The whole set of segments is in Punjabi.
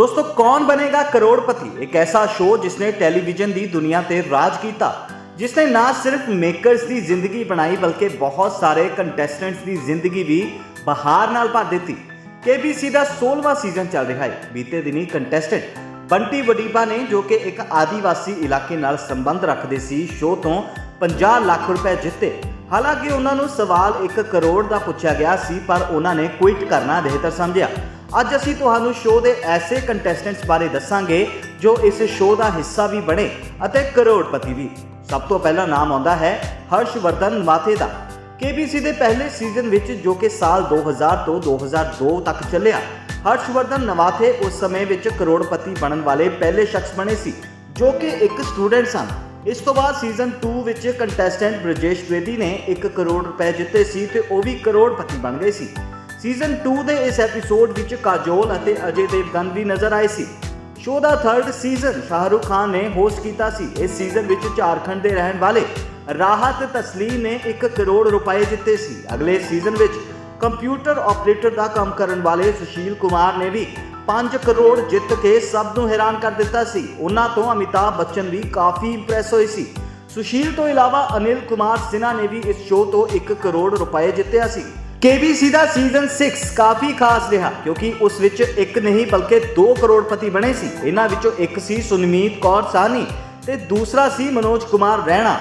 ਦੋਸਤੋ, ਕੌਣ ਬਣੇਗਾ ਕਰੋੜਪਤੀ? ਇੱਕ ਐਸਾ ਸ਼ੋਅ ਜਿਸਨੇ ਟੈਲੀਵਿਜ਼ਨ ਦੀ ਦੁਨੀਆ ਤੇ ਰਾਜ ਕੀਤਾ, ਜਿਸਨੇ ਨਾ ਸਿਰਫ ਮੇਕਰਸ ਦੀ ਜ਼ਿੰਦਗੀ ਬਣਾਈ, ਬਲਕਿ ਬਹੁਤ ਸਾਰੇ ਕੰਟੈਸਟੈਂਟਸ ਦੀ ਜ਼ਿੰਦਗੀ ਵੀ ਬਹਾਰ ਨਾਲ ਭਰ ਦਿੱਤੀ। ਕੇਬੀਸੀ ਦਾ 16ਵਾਂ ਸੀਜ਼ਨ ਚੱਲ ਰਿਹਾ ਹੈ। ਬੀਤੇ ਦਿਨੀ ਕੰਟੈਸਟੈਂਟ ਬੰਟੀ ਵਡੀਪਾ ਨੇ, ਜੋ ਕਿ ਇੱਕ ਆਦੀਵਾਸੀ ਇਲਾਕੇ ਨਾਲ ਸੰਬੰਧ ਰੱਖਦੇ ਸੀ, ਸ਼ੋਅ ਤੋਂ 50 ਲੱਖ ਰੁਪਏ ਜਿੱਤੇ। ਹਾਲਾਂਕਿ ਉਹਨਾਂ ਨੂੰ ਸਵਾਲ 1 ਕਰੋੜ ਦਾ ਪੁੱਛਿਆ ਗਿਆ ਸੀ, ਪਰ ਉਹਨਾਂ ਨੇ ਕੁਇਟ ਕਰਨਾ ਬਿਹਤਰ ਸਮਝਿਆ। ਅੱਜ ਅਸੀਂ ਤੁਹਾਨੂੰ ਸ਼ੋਅ ਦੇ ਐਸੇ ਕੰਟੈਸਟੈਂਟਸ ਬਾਰੇ ਦੱਸਾਂਗੇ, ਜੋ ਇਸ ਸ਼ੋਅ ਦਾ ਹਿੱਸਾ ਵੀ ਬਣੇ ਅਤੇ ਕਰੋੜਪਤੀ ਵੀ। ਸਭ ਤੋਂ ਪਹਿਲਾ ਨਾਮ ਆਉਂਦਾ ਹੈ ਹਰਸ਼ਵਰਧਨ ਮਾਥੇ ਦਾ। KBC ਦੇ ਪਹਿਲੇ ਸੀਜ਼ਨ ਵਿੱਚ, ਜੋ ਕਿ ਸਾਲ 2000 ਤੋਂ 2002 ਤੱਕ ਚੱਲਿਆ, ਹਰਸ਼ਵਰਧਨ ਨਵਾਥੇ ਉਸ ਸਮੇਂ ਵਿੱਚ ਕਰੋੜਪਤੀ ਬਣਨ ਵਾਲੇ ਪਹਿਲੇ ਸ਼ਖਸ ਬਣੇ ਸੀ, ਜੋ ਕਿ ਇੱਕ ਸਟੂਡੈਂਟ ਸਨ। ਇਸ ਤੋਂ ਬਾਅਦ ਸੀਜ਼ਨ 2 ਵਿੱਚ ਕੰਟੈਸਟੈਂਟ ਬ੍ਰਜੇਸ਼ ਦਵੇਦੀ ਨੇ 1 ਕਰੋੜ ਰੁਪਏ ਜਿੱਤੇ ਸੀ ਤੇ ਉਹ ਵੀ ਕਰੋੜਪਤੀ ਬਣ ਗਏ ਸੀ। ਸੀਜ਼ਨ 2 ਦੇ ਇਸ ਐਪੀਸੋਡ ਵਿੱਚ ਕਾਜੋਲ ਅਤੇ ਅਜੇ ਦੇਵਗਨ ਵੀ ਨਜ਼ਰ ਆਏ ਸੀ। ਸ਼ੋਅ ਦਾ 3rd ਸੀਜ਼ਨ ਸ਼ਾਹਰੁਖ ਖਾਨ ਨੇ ਹੋਸਟ ਕੀਤਾ ਸੀ। ਇਸ ਸੀਜ਼ਨ ਵਿੱਚ ਝਾਰਖੰਡ ਦੇ ਰਹਿਣ ਵਾਲੇ ਰਾਹਤ ਤਸਲੀਮ ਨੇ 1 ਕਰੋੜ ਰੁਪਏ ਜਿੱਤੇ ਸੀ। ਅਗਲੇ ਸੀਜ਼ਨ ਵਿੱਚ ਕੰਪਿਊਟਰ ਆਪਰੇਟਰ ਦਾ ਕੰਮ ਕਰਨ ਵਾਲੇ ਸੁਸ਼ੀਲ ਕੁਮਾਰ ਨੇ ਵੀ 5 ਕਰੋੜ ਜਿੱਤ ਕੇ ਸਭ ਨੂੰ ਹੈਰਾਨ ਕਰ ਦਿੱਤਾ ਸੀ। ਉਹਨਾਂ ਤੋਂ ਅਮਿਤਾਭ ਬੱਚਨ ਵੀ ਕਾਫੀ ਇੰਪ੍ਰੈਸ ਹੋਏ ਸੀ। ਸੁਸ਼ੀਲ ਤੋਂ ਇਲਾਵਾ ਅਨਿਲ ਕੁਮਾਰ ਸਿਨਾ ਨੇ ਵੀ ਇਸ ਸ਼ੋਅ ਤੋਂ 1 ਕਰੋੜ ਰੁਪਏ ਜਿੱਤਿਆ ਸੀ। KBC ਦਾ ਸੀਜ਼ਨ 6 ਕਾਫੀ ਖਾਸ ਰਿਹਾ, ਕਿਉਂਕਿ ਉਸ ਵਿੱਚ ਇੱਕ ਨਹੀਂ ਬਲਕਿ 2 ਕਰੋੜਪਤੀ ਬਣੇ ਸੀ। ਇਹਨਾਂ ਵਿੱਚੋਂ ਇੱਕ ਸੀ ਸੁਨਮੀਤ ਕੌਰ ਸਾਨੀ ਤੇ ਦੂਸਰਾ ਸੀ ਮਨੋਜ ਕੁਮਾਰ ਰੈਣਾ।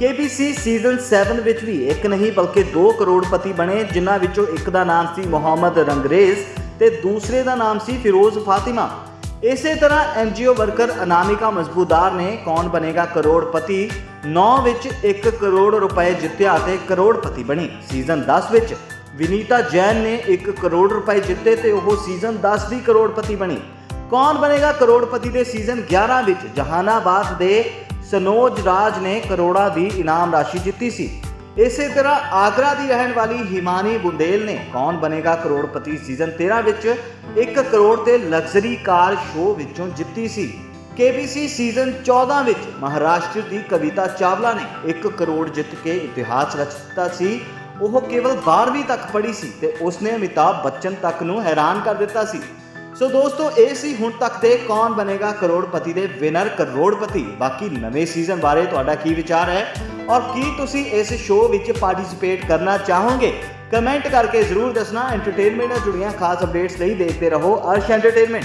KBC ਸੀਜ਼ਨ 7 ਵਿੱਚ ਵੀ ਇੱਕ ਨਹੀਂ ਬਲਕਿ 2 ਕਰੋੜਪਤੀ ਬਣੇ, ਜਿਨ੍ਹਾਂ ਵਿੱਚੋਂ ਇੱਕ ਦਾ ਨਾਮ ਸੀ ਮੁਹੰਮਦ ਰੰਗਰੇਜ਼ ਤੇ ਦੂਸਰੇ ਦਾ ਨਾਮ ਸੀ ਫਿਰੋਜ਼ ਫਾਤਿਮਾ। ਇਸੇ ਤਰ੍ਹਾਂ ਐਨਜੀਓ ਵਰਕਰ ਅਨਾਮਿਕਾ ਮਜ਼ਬੂਦਾਰ ਨੇ ਕੌਣ ਬਣੇਗਾ ਕਰੋੜਪਤੀ 9 ਵਿੱਚ 1 ਕਰੋੜ ਰੁਪਏ ਜਿੱਤਿਆ ਤੇ ਕਰੋੜਪਤੀ ਬਣੀ। ਸੀਜ਼ਨ 10 ਵਿੱਚ ਵਿਨੀਤਾ ਜੈਨ ਨੇ 1 ਕਰੋੜ ਰੁਪਏ ਜਿੱਤੇ ਤੇ ਉਹ ਸੀਜ਼ਨ 10 ਦੀ ਕਰੋੜਪਤੀ ਬਣੀ। ਕੌਣ ਬਣੇਗਾ ਕਰੋੜਪਤੀ ਦੇ ਸੀਜ਼ਨ 11 ਵਿੱਚ? ਜਹਾਨਾਬਾਦ ਦੇ ਸਨੋਜ ਰਾਜ ਨੇ ਕਰੋੜਾਂ ਦੀ ਇਨਾਮ ਰਾਸ਼ੀ ਜਿੱਤੀ ਸੀ। ਇਸੇ ਤਰ੍ਹਾਂ ਆਗਰਾ ਦੀ ਰਹਿਣ ਵਾਲੀ ਹਿਮਾਨੀ ਬੁੰਦੇਲ ਨੇ ਕੌਣ ਬਣੇਗਾ ਕਰੋੜਪਤੀ ਸੀਜ਼ਨ 13 ਵਿੱਚ? 1 ਕਰੋੜ ਤੇ ਲਗਜ਼ਰੀ ਕਾਰ ਸ਼ੋਅ ਵਿੱਚੋਂ ਜਿੱਤੀ ਸੀ। KBC ਸੀਜ਼ਨ 14 ਵਿੱਚ ਮਹਾਰਾਸ਼ਟਰ ਦੀ ਕਵਿਤਾ ਚਾਵਲਾ ਨੇ 1 ਕਰੋੜ ਜਿੱਤ ਕੇ ਇਤਿਹਾਸ ਰਚ ਦਿੱਤਾ ਸੀ। ਉਹ ਕੇਵਲ 12ਵੀਂ ਤੱਕ ਪੜ੍ਹੀ ਸੀ ਤੇ ਉਸਨੇ ਅਮਿਤਾਭ ਬੱਚਨ ਤੱਕ ਨੂੰ ਹੈਰਾਨ ਕਰ ਦਿੱਤਾ ਸੀ। ਸੋ ਦੋਸਤੋ, ਇਹ ਸੀ ਹੁਣ ਤੱਕ ਦੇ ਕੌਣ ਬਣੇਗਾ ਕਰੋੜਪਤੀ ਦੇ ਵਿਨਰ ਕਰੋੜਪਤੀ। ਬਾਕੀ ਨਵੇਂ ਸੀਜ਼ਨ ਬਾਰੇ ਤੁਹਾਡਾ ਕੀ ਵਿਚਾਰ ਹੈ ਔਰ ਕੀ ਤੁਸੀਂ ਇਸ ਸ਼ੋਅ ਵਿੱਚ ਪਾਰਟਿਸਿਪੇਟ ਕਰਨਾ ਚਾਹੋਗੇ? ਕਮੈਂਟ ਕਰਕੇ ਜ਼ਰੂਰ ਦੱਸਣਾ। ਐਂਟਰਟੇਨਮੈਂਟ ਨਾਲ ਜੁੜੀਆਂ ਖਾਸ ਅਪਡੇਟਸ ਲਈ ਦੇਖਦੇ ਰਹੋ ਅਰਸ਼ ਐਂਟਰਟੇਨਮੈਂਟ